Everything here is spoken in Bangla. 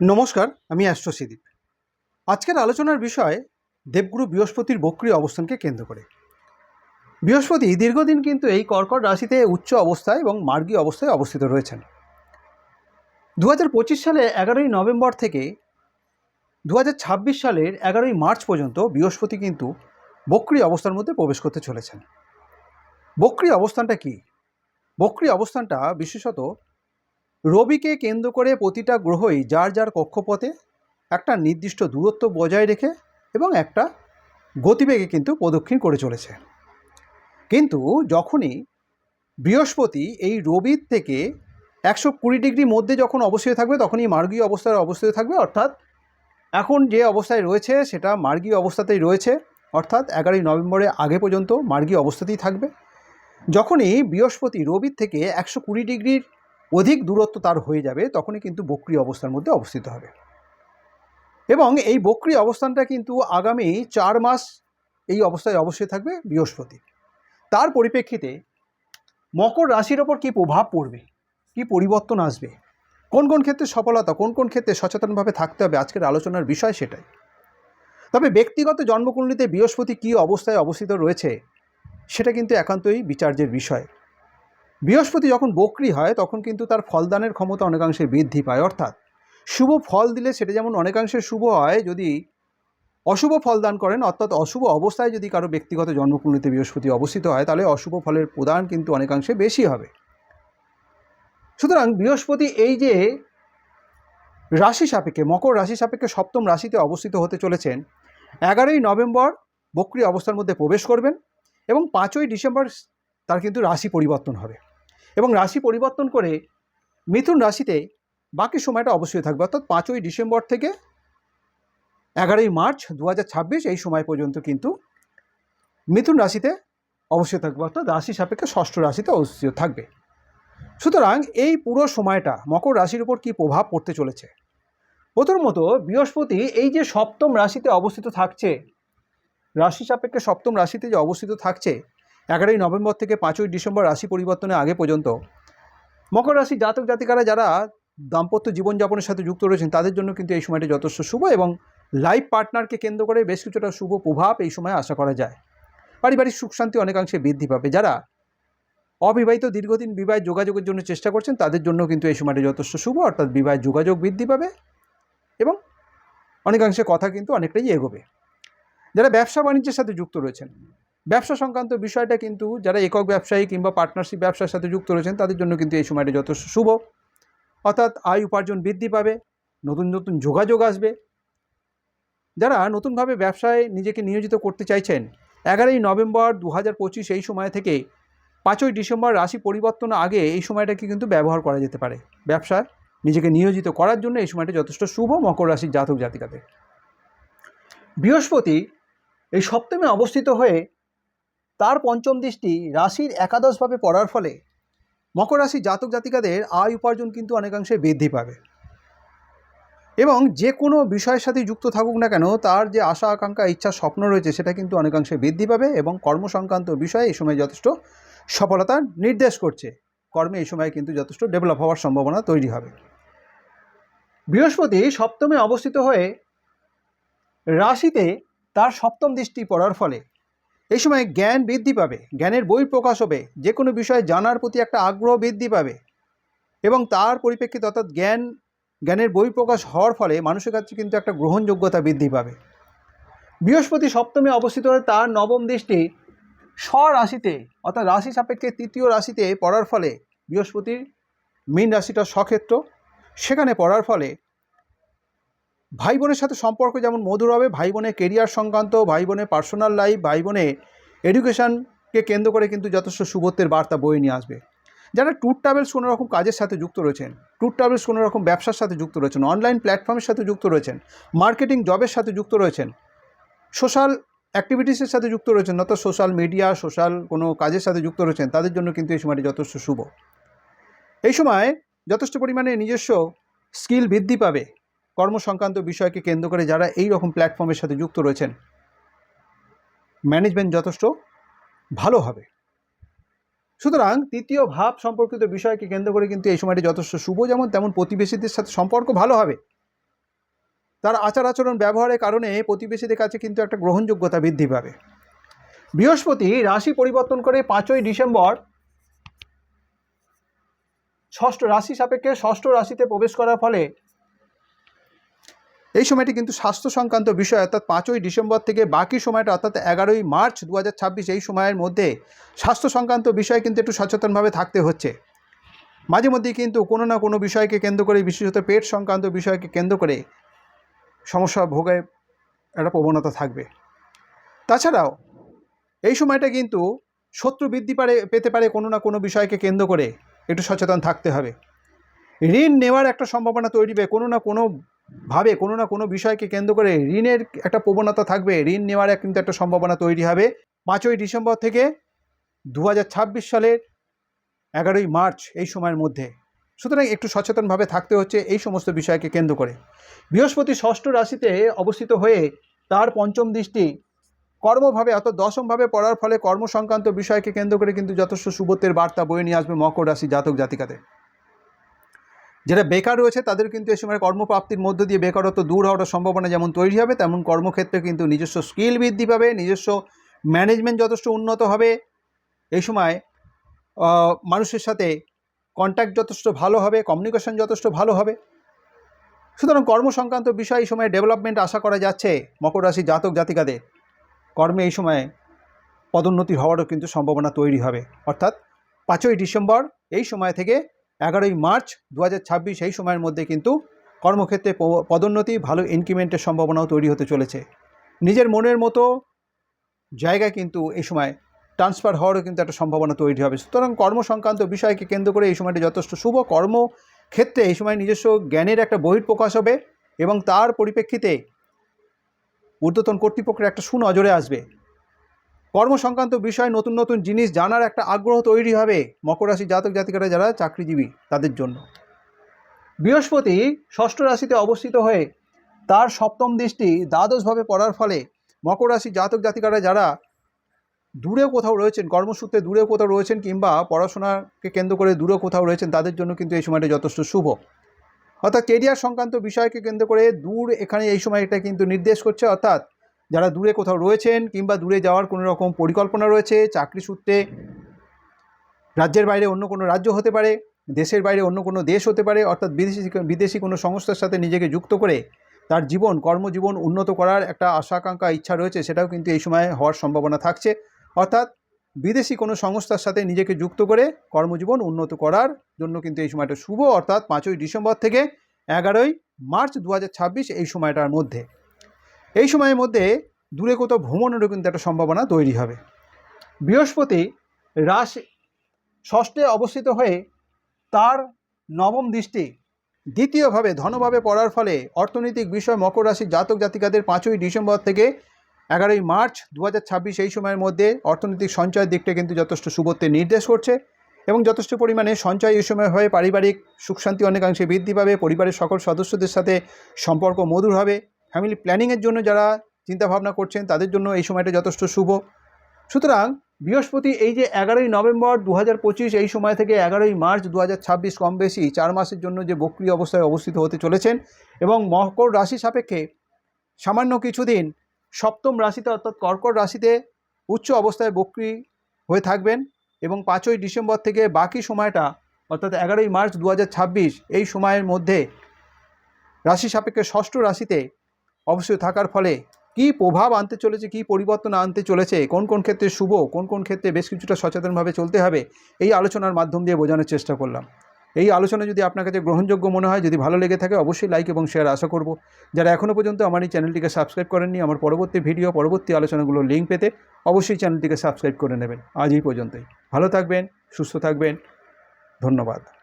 নমস্কার, আমি অ্যাস্ট্রোসিদীপ। আজকের আলোচনার বিষয় দেবগুরু বৃহস্পতির বক্রী অবস্থানকে কেন্দ্র করে। বৃহস্পতি দীর্ঘদিন কিন্তু এই কর্কট রাশিতে উচ্চ অবস্থায় এবং মার্গী অবস্থায় অবস্থিত রয়েছেন। দু হাজার পঁচিশ সালে এগারোই নভেম্বর থেকে দু হাজার ছাব্বিশ সালের এগারোই মার্চ পর্যন্ত বৃহস্পতি কিন্তু বক্রী অবস্থার মধ্যে প্রবেশ করতে চলেছেন। বক্রী অবস্থানটা কি? বক্রী অবস্থানটা বিশেষত রবিকে কেন্দ্র করে প্রতিটা গ্রহই যার যার কক্ষপথে একটা নির্দিষ্ট দূরত্ব বজায় রেখে এবং একটা গতিবেগে কিন্তু প্রদক্ষিণ করে চলেছে। কিন্তু যখনই বৃহস্পতি এই রবির থেকে একশো কুড়ি ডিগ্রি মধ্যে যখন অবস্থিত থাকবে, তখনই মার্গীয় অবস্থায় অবস্থিত থাকবে, অর্থাৎ এখন যে অবস্থায় রয়েছে সেটা মার্গীয় অবস্থাতেই রয়েছে, অর্থাৎ এগারোই নভেম্বরের আগে পর্যন্ত মার্গীয় অবস্থাতেই থাকবে। যখনই বৃহস্পতি রবির থেকে একশো কুড়ি ডিগ্রির অধিক দূরত্ব তার হয়ে যাবে, তখনই কিন্তু বক্রী অবস্থার মধ্যে অবস্থিত হবে। এবং এই বক্রী অবস্থানটা কিন্তু আগামী চার মাস এই অবস্থায় অবশ্যই থাকবে বৃহস্পতি। তার পরিপ্রেক্ষিতে মকর রাশির ওপর কী প্রভাব পড়বে? কী পরিবর্তন আসবে? কোন কোন ক্ষেত্রে সফলতা, কোন কোন ক্ষেত্রে সচেতনভাবে থাকতে হবে? আজকের আলোচনার বিষয় সেটাই। তবে ব্যক্তিগত জন্মকুণ্ডলিতে বৃহস্পতি কী অবস্থায় অবস্থিত রয়েছে, সেটা কিন্তু একান্তই বিচার্যের বিষয়। বৃহস্পতি যখন বক্রি হয়, তখন কিন্তু তার ফলদানের ক্ষমতা অনেকাংশে বৃদ্ধি পায়। অর্থাৎ, শুভ ফল দিলে সেটা যেমন অনেকাংশে শুভ হয়, যদি অশুভ ফল দান করেন, অর্থাৎ অশুভ অবস্থায় যদি কারও ব্যক্তিগত জন্মকুণ্ডলিতে বৃহস্পতি অবস্থিত হয়, তাহলে অশুভ ফলের প্রদান কিন্তু অনেকাংশে বেশি হবে। সুতরাং বৃহস্পতি এই যে রাশি সাপেক্ষে, মকর রাশি সাপেক্ষে সপ্তম রাশিতে অবস্থিত হতে চলেছেন, এগারোই নভেম্বর বক্রি অবস্থার মধ্যে প্রবেশ করবেন এবং পাঁচই ডিসেম্বর তার কিন্তু রাশি পরিবর্তন হবে। এবং রাশি পরিবর্তন করে মিথুন রাশিতে বাকি সময়টা অবশ্যই থাকবে। অর্থাৎ পাঁচই ডিসেম্বর থেকে এগারোই মার্চ দু হাজার ছাব্বিশ এই সময় পর্যন্ত কিন্তু মিথুন রাশিতে অবশ্যই থাকবে। অর্থাৎ রাশি সাপেক্ষে ষষ্ঠ রাশিতে অবশ্যই থাকবে। সুতরাং এই পুরো সময়টা মকর রাশির উপর কী প্রভাব পড়তে চলেছে? প্রথমত বৃহস্পতি এই যে সপ্তম রাশিতে অবস্থিত থাকছে, রাশি সাপেক্ষে সপ্তম রাশিতে যে অবস্থিত থাকছে এগারোই নভেম্বর থেকে পাঁচই ডিসেম্বর রাশি পরিবর্তনের আগে পর্যন্ত। মকর রাশি জাতক জাতিকারা যারা দাম্পত্য জীবনযাপনের সাথে যুক্ত রয়েছেন, তাদের জন্য কিন্তু এই সময়টা যথেষ্ট শুভ এবং লাইফ পার্টনারকে কেন্দ্র করে বেশ কিছুটা শুভ প্রভাব এই সময় আশা করা যায়। পারিবারিক সুখ শান্তি অনেকাংশে বৃদ্ধি পাবে। যারা অবিবাহিত দীর্ঘদিন বিবাহের যোগাযোগের জন্য চেষ্টা করছেন, তাদের জন্য কিন্তু এই সময়টা যথেষ্ট শুভ, অর্থাৎ বিবাহের যোগাযোগ বৃদ্ধি পাবে এবং অনেকাংশে কথা কিন্তু অনেকটাই এগোবে। যারা ব্যবসা বাণিজ্যের সাথে যুক্ত রয়েছেন ব্যবসা সংক্রান্ত বিষয়টা কিন্তু যারা একক ব্যবসায়ী কিংবা পার্টনারশিপ ব্যবসার সাথে যুক্ত রয়েছেন, তাদের জন্য কিন্তু এই সময়টা যথেষ্ট শুভ। অর্থাৎ আয় উপার্জন বৃদ্ধি পাবে, নতুন নতুন যোগাযোগ আসবে। যারা নতুনভাবে ব্যবসায় নিজেকে নিয়োজিত করতে চাইছেন, এগারোই নভেম্বর দু হাজার পঁচিশ এই সময় থেকে পাঁচই ডিসেম্বর রাশি পরিবর্তন আগে এই সময়টাকে কিন্তু ব্যবহার করা যেতে পারে। ব্যবসায় নিজেকে নিয়োজিত করার জন্য এই সময়টা যথেষ্ট শুভ মকর রাশির জাতক জাতিকাদের। বৃহস্পতি এই সপ্তমে অবস্থিত হয়ে তার পঞ্চম দৃষ্টি রাশির একাদশভাবে পড়ার ফলে মকর রাশির জাতক জাতিকাদের আয় উপার্জন কিন্তু অনেকাংশে বৃদ্ধি পাবে। এবং যে কোনো বিষয়ের সাথে যুক্ত থাকুক না কেন, তার যে আশা, আকাঙ্ক্ষা, ইচ্ছা, স্বপ্ন রয়েছে, সেটা কিন্তু অনেকাংশে বৃদ্ধি পাবে এবং কর্মসংক্রান্ত বিষয়ে এই সময় যথেষ্ট সফলতা নির্দেশ করছে। কর্মে এই সময় কিন্তু যথেষ্ট ডেভেলপ হওয়ার সম্ভাবনা তৈরি হবে। বৃহস্পতি সপ্তমে অবস্থিত হয়ে রাশিতে তার সপ্তম দৃষ্টি পড়ার ফলে এই সময় জ্ঞান বৃদ্ধি পাবে, জ্ঞানের বই প্রকাশ হবে যে কোনো বিষয়ে জানার প্রতি একটা আগ্রহ বৃদ্ধি পাবে। এবং তার পরিপ্রেক্ষিতে অর্থাৎ জ্ঞান, জ্ঞানের বই প্রকাশ হওয়ার ফলে মানুষের কাছে কিন্তু একটা গ্রহণযোগ্যতা বৃদ্ধি পাবে। বৃহস্পতি সপ্তমে অবস্থিত হয়ে তার নবম দৃষ্টি স্বরাশিতে, অর্থাৎ রাশি সাপেক্ষে তৃতীয় রাশিতে পড়ার ফলে, বৃহস্পতির মীন রাশিটা স্বক্ষেত্র, সেখানে পড়ার ফলে ভাই বোনের সাথে সম্পর্ক যেমন মধুর হবে ভাই বোনের কেরিয়ার সংক্রান্ত ভাই বোনের পার্সোনাল লাইফ ভাই বোনের এডুকেশানকে কেন্দ্র করে কিন্তু যথেষ্ট শুভত্বের বার্তা বয়ে নিয়ে আসবে। যারা ট্যুর ট্রাভেলস কোনো রকম কাজের সাথে যুক্ত রয়েছেন, ট্যুর ট্রাভেলস কোনো রকম ব্যবসার সাথে যুক্ত রয়েছেন অনলাইন প্ল্যাটফর্মের সাথে যুক্ত রয়েছেন মার্কেটিং জবের সাথে যুক্ত রয়েছেন সোশ্যাল অ্যাক্টিভিটিসের সাথে যুক্ত রয়েছেন, অর্থাৎ সোশ্যাল মিডিয়া সোশ্যাল কোনো কাজের সাথে যুক্ত রয়েছেন, তাদের জন্য কিন্তু এই সময়টি যথেষ্ট শুভ। এই সময় যথেষ্ট পরিমাণে নিজস্ব স্কিল বৃদ্ধি পাবে। কর্মসংক্রান্ত বিষয়কে কেন্দ্র করে যারা এই রকম প্ল্যাটফর্মের সাথে যুক্ত রয়েছেন ম্যানেজমেন্ট যথেষ্ট ভালো হবে। সুতরাং তৃতীয় ভাব সম্পর্কিত বিষয়কে কেন্দ্র করে কিন্তু এই সময়টি যথেষ্ট শুভ, যেমন তেমন প্রতিবেশীদের সাথে সম্পর্ক ভালো হবে। তার আচার আচরণ ব্যবহারের কারণে প্রতিবেশীদের কাছে কিন্তু একটা গ্রহণযোগ্যতা বৃদ্ধি পাবে। বৃহস্পতি রাশি পরিবর্তন করে পাঁচই ডিসেম্বর ষষ্ঠ রাশি সাপেক্ষে ষষ্ঠ রাশিতে প্রবেশ করার ফলে এই সময়টি কিন্তু স্বাস্থ্য সংক্রান্ত বিষয়, অর্থাৎ পাঁচই ডিসেম্বর থেকে বাকি সময়টা, অর্থাৎ এগারোই মার্চ দু হাজার ছাব্বিশ এই সময়ের মধ্যে স্বাস্থ্য সংক্রান্ত বিষয়ে কিন্তু একটু সচেতনভাবে থাকতে হচ্ছে। মাঝে মধ্যেই কিন্তু কোনো না কোনো বিষয়কে কেন্দ্র করে, বিশেষত পেট সংক্রান্ত বিষয়কে কেন্দ্র করে সমস্যা ভোগের একটা প্রবণতা থাকবে। তাছাড়াও এই সময়টা কিন্তু শত্রু বৃদ্ধি পারে, পেতে পারে কোনো না কোনো বিষয়কে কেন্দ্র করে একটু সচেতন থাকতে হবে। ঋণ নেওয়ার একটা সম্ভাবনা তৈরি হবে, কোনো না কোনো ভাবে কোনো না কোনো বিষয়কে কেন্দ্র করে ঋণের একটা প্রবণতা থাকবে। ঋণ নেওয়ার কিন্তু একটা সম্ভাবনা তৈরি হবে। পাঁচই ডিসেম্বর থেকে দু হাজার ছাব্বিশ সালের এগারোই মার্চ এই সময়ের মধ্যে। সুতরাং একটু সচেতনভাবে থাকতে হচ্ছে এই সমস্ত বিষয়কে কেন্দ্র করে। বৃহস্পতি ষষ্ঠ রাশিতে অবস্থিত হয়ে তার পঞ্চম দৃষ্টি কর্মভাবে অর্থাৎ দশমভাবে পড়ার ফলে কর্মসংক্রান্ত বিষয়কে কেন্দ্র করে কিন্তু যথেষ্ট সুবত্বের বার্তা বয়ে নিয়ে আসবে মকর রাশি জাতক জাতিকাদের। যারা বেকার রয়েছে, তাদের কিন্তু এই সময় কর্মপ্রাপ্তির মধ্য দিয়ে বেকারত্ব দূর হওয়ার সম্ভাবনা যেমন তৈরি হবে, তেমন কর্মক্ষেত্রে কিন্তু নিজস্ব স্কিল বৃদ্ধি পাবে, নিজস্ব ম্যানেজমেন্ট যথেষ্ট উন্নত হবে। এই সময় মানুষের সাথে কন্ট্যাক্ট যথেষ্ট ভালো হবে কমিউনিকেশন যথেষ্ট ভালো হবে। সুতরাং কর্ম সংক্রান্ত বিষয় এই সময় ডেভেলপমেন্ট আশা করা যাচ্ছে মকর রাশি জাতক জাতিকাদের। কর্মে এই সময় পদোন্নতি হওয়ারও কিন্তু সম্ভাবনা তৈরি হবে। অর্থাৎ পাঁচই ডিসেম্বর এই সময় থেকে এগারোই মার্চ দু এই সময়ের মধ্যে কিন্তু কর্মক্ষেত্রে পদোন্নতি, ভালো ইনক্রিমেন্টের সম্ভাবনাও তৈরি হতে চলেছে। নিজের মনের মতো জায়গায় কিন্তু এই সময় ট্রান্সফার হওয়ারও কিন্তু একটা সম্ভাবনা তৈরি হবে। সুতরাং কর্ম সংক্রান্ত বিষয়কে কেন্দ্র করে এই সময়টি যথেষ্ট শুভ। কর্মক্ষেত্রে এই সময় নিজস্ব জ্ঞানের একটা বহিঃপ্রকাশ হবে এবং তার পরিপ্রেক্ষিতে ঊর্ধ্বতন কর্তৃপক্ষের একটা সুনজরে আসবে। কর্ম বিষয়ে নতুন নতুন জিনিস জানার একটা আগ্রহ তৈরি হবে মকর রাশি জাতক জাতিকারা যারা চাকরিজীবী তাদের জন্য। বৃহস্পতি ষষ্ঠ রাশিতে অবস্থিত হয়ে তার সপ্তম দৃষ্টি দ্বাদশভাবে পড়ার ফলে মকর রাশি জাতক জাতিকারা যারা দূরে কোথাও রয়েছেন, কর্মসূত্রে দূরে কোথাও রয়েছেন কিংবা পড়াশোনাকে কেন্দ্র করে দূরে কোথাও রয়েছেন, তাদের জন্য কিন্তু এই সময়টা যথেষ্ট শুভ। অর্থাৎ কেরিয়ার সংক্রান্ত বিষয়কে কেন্দ্র করে দূর এখানে এই সময় এটা কিন্তু নির্দেশ করছে। অর্থাৎ যারা দূরে কোথাও রয়েছেন কিংবা দূরে যাওয়ার কোনো রকম পরিকল্পনা রয়েছে, চাকরি সূত্রে, রাজ্যের বাইরে অন্য কোনো রাজ্য হতে পারে, দেশের বাইরে অন্য কোনো দেশ হতে পারে, অর্থাৎ বিদেশি বিদেশি কোনো সংস্থার সাথে নিজেকে যুক্ত করে তার জীবন, কর্মজীবন উন্নত করার একটা আশাকাঙ্ক্ষা ইচ্ছা রয়েছে, সেটাও কিন্তু এই সময় হওয়ার সম্ভাবনা থাকছে। অর্থাৎ বিদেশি কোনো সংস্থার সাথে নিজেকে যুক্ত করে কর্মজীবন উন্নত করার জন্য কিন্তু এই সময়টা শুভ, অর্থাৎ পাঁচই ডিসেম্বর থেকে এগারোই মার্চ দু হাজার ছাব্বিশ এই সময়টার মধ্যে। এই সময়ের মধ্যে দূরে কোথাও ভ্রমণেরও কিন্তু একটা সম্ভাবনা তৈরি হবে। বৃহস্পতি রাশি ষষ্ঠে অবস্থিত হয়ে তার নবম দৃষ্টি দ্বিতীয়ভাবে ধনভাবে পড়ার ফলে অর্থনৈতিক বিষয়, মকর রাশি, জাতক জাতিকাদের পাঁচই ডিসেম্বর থেকে এগারোই মার্চ দু হাজার ছাব্বিশ এই সময়ের মধ্যে অর্থনৈতিক সঞ্চয়ের দিকটা কিন্তু যথেষ্ট সুবত্বের নির্দেশ করছে এবং যথেষ্ট পরিমাণে সঞ্চয় এই সময় হয়ে পারিবারিক সুখ শান্তি অনেকাংশে বৃদ্ধি পাবে, পরিবারের সকল সদস্যদের সাথে সম্পর্ক মধুর হবে। ফ্যামিলি প্ল্যানিংয়ের জন্য যারা চিন্তাভাবনা করছেন, তাদের জন্য এই সময়টা যথেষ্ট শুভ। সুতরাং বৃহস্পতি এই যে এগারোই নভেম্বর দু হাজার পঁচিশ, এই সময় থেকে এগারোই মার্চ দু হাজার ছাব্বিশ কম বেশি চার মাসের জন্য যে বক্রি অবস্থায় অবস্থিত হতে চলেছেন এবং মকর রাশি সাপেক্ষে সামান্য কিছুদিন সপ্তম রাশিতে অর্থাৎ কর্কট রাশিতে উচ্চ অবস্থায় বক্রি হয়ে থাকবেন এবং পাঁচই ডিসেম্বর থেকে বাকি সময়টা অর্থাৎ এগারোই মার্চ দু হাজার ছাব্বিশ, এই সময়ের মধ্যে রাশি সাপেক্ষে ষষ্ঠ রাশিতে অবশ্যই থাকার ফলে কী প্রভাব আনতে চলেছে, কী পরিবর্তন আনতে চলেছে, কোন কোন ক্ষেত্রে শুভ, কোন কোন ক্ষেত্রে বেশ কিছুটা সচেতনভাবে চলতে হবে, এই আলোচনার মাধ্যম দিয়ে বোঝানোর চেষ্টা করলাম। এই আলোচনা যদি আপনার কাছে গ্রহণযোগ্য মনে হয়, যদি ভালো লেগে থাকে, অবশ্যই লাইক এবং শেয়ার আশা করব। যারা এখনও পর্যন্ত আমার এই চ্যানেলটিকে সাবস্ক্রাইব করেননি, আমার পরবর্তী ভিডিও পরবর্তী আলোচনাগুলোর লিঙ্ক পেতে অবশ্যই চ্যানেলটিকে সাবস্ক্রাইব করে নেবেন। আজ এই পর্যন্তই। ভালো থাকবেন, সুস্থ থাকবেন। ধন্যবাদ।